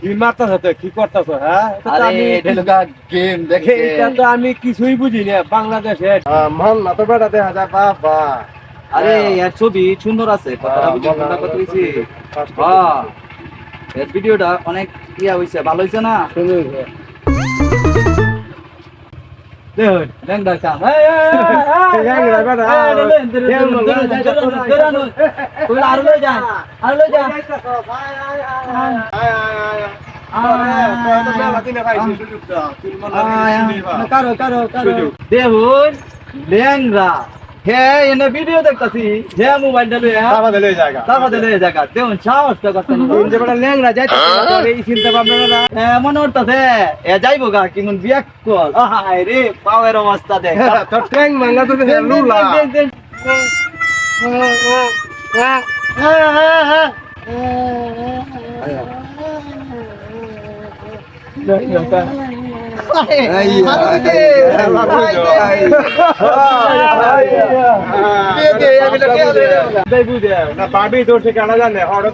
কি মারতাছ তো কি করতাছ হ্যাঁ? আমি গেম দেখে এটা তো আমি কিছুই বুঝি না বাংলাদেশে। মন না তো বেটা দেখা যায় বাবা আরে এর ছবি সুন্দর আছে কথাটা বুঝি কথা কইছি হ্যাঁ এর ভিডিওটা অনেক ইয়া হইছে ভালো হইছে না? সুন্দর লেংডা কাম এই, এই, এই, এই, লেংড়া বেটা, এই, এই, ধরুন, ধরুন, কেমন ধরুন, ধরুন, লেংড়া, ধরুন, লেংড়া, ধরুন, ধরুন, আরও লয়ে যান, আরও লয়ে যান। আয়, কারও, কারও, কারও। দেখুন লেংরা হে এনে ভিডিও দেখতাছি হে মোবাইলটা লইয়া তারপর দিলে এই জায়গা সাহসটা করতেন এ, মনে হইতাছে এ যাইবো গা কিমন বিয়াক কল আহাই রে পাওয়ের অবস্থা দেখ দেন, দেন, দেন, দেন, দেন। আরে, ভালো দিতে।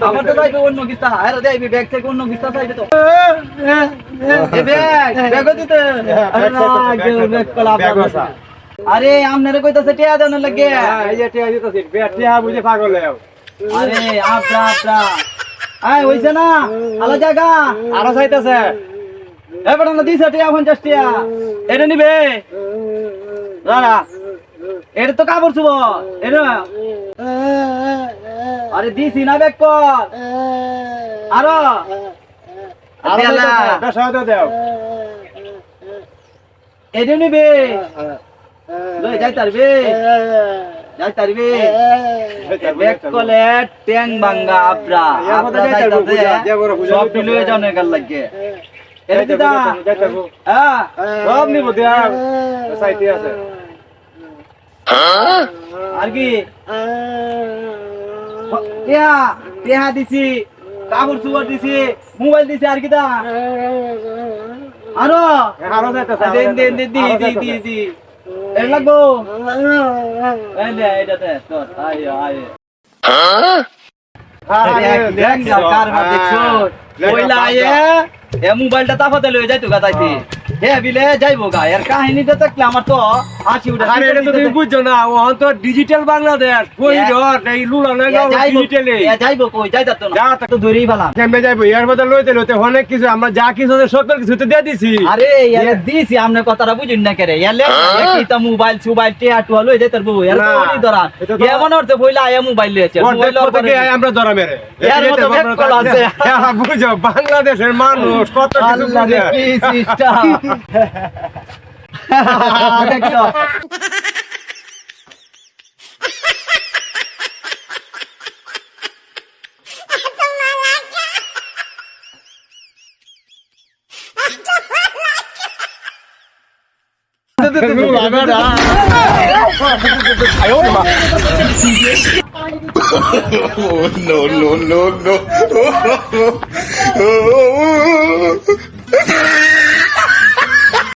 আমার তো আরে ব্যাগ থেকে চাইবে তো এ ব্যাগ দিতে আরে না, কেউ ব্যাগ কলা আপনার। আরে আমনারে কইতাছে টিয়া দেন লাগে আরে আপনা আপনা আয় হইছে না আলা জায়গা আরও চাইতেছে এ বড় না দিছে টিয়া 50 টিয়া। এটা নিবে? রারা এটা তো কাপড় শুভ এটা আরে দিছি না ব্যাগ কর আরও। এটা নিবে? লই যাই তারবে যাই তারবে ব্যাগ কলে ট্যাং ভাঙ্গা আবরা। আবরা যাইতাছে সব লয়ে যাওয়ার লাগে এটা দিদা হ্যাঁ সব নিব দিয়া। চাইতে আছে। আর কি? টিয়া টিয়া দিছি কাপড় চুপড় দিছি মোবাইল দিছি আর কি দা? আরও? আরও যাইতেছে দেন দেন দেন দি দি দি দি। এর লাগবো? এই নে এটা দে তোর। আয় আয়। দেখ যা কার মা দেখছ? কইলা আয়ে। এ মোবাইলটা তাফাতে লয়ে যাইতো গা তাইতে। হে বিলে যাইবো গা এর কাহিনীটা আমার তো হাসি উঠে। আরে এটা তো তুমি বুঝছ না তো ডিজিটাল বাংলাদেশ কই ধর এই লুলা না ডিজিটালে যাইবো কই যাইতা তো যা তো ধরেই পেলাম। কেমনে যাইবো এর মধ্যে লইতে লইতে অনেক কিছু আমরা যা কিছু আছে সকল কিছু তো দিয়ে দিছি। আরে দিছি আমনে কথাটা বুঝুন না করে। কি তা মোবাইল সুবাইল টিয়া টুয়া লই যাইতার বউ এর তো ধরা। এমন হচ্ছে বইলা আয়া মোবাইল লইছে মোবাইল আমরা ধরা মেরে। এর মতো ব্যাককল আছে। বুঝো বাংলাদেশের মানুষ কত কিছু বুঝে। কি সিস্টেম দেখছ Oh, no, no, no, no.